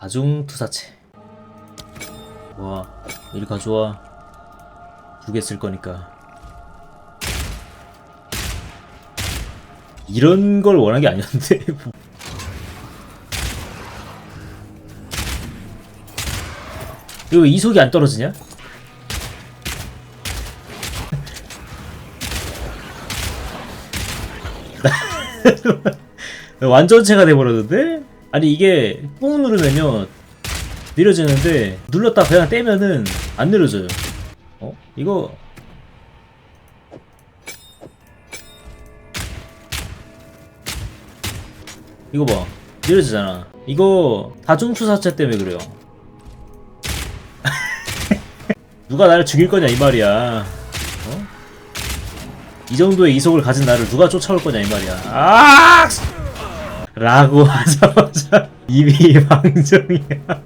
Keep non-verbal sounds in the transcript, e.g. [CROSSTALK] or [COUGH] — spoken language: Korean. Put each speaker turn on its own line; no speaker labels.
다중 투사체 와 이리 가져와 두 개 쓸 거니까 이런 걸 원한 게 아니었는데 [LAUGHS] 이거 왜 이속이 안 떨어지냐? [LAUGHS] 완전체가 돼버렸는데? 아니 이게 꾹 누르면요 느려지는데 눌렀다 그냥 떼면은 안 느려져요 어? 이거 이거 봐 느려지잖아 이거 다중투사체 때문에 그래요 [LAUGHS] 누가 나를 죽일 거냐 이 말이야 어? 이 정도의 이속을 가진 나를 누가 쫓아올 거냐 이 말이야 아! 라고 하자마자 입이 [LAUGHS] 방정이야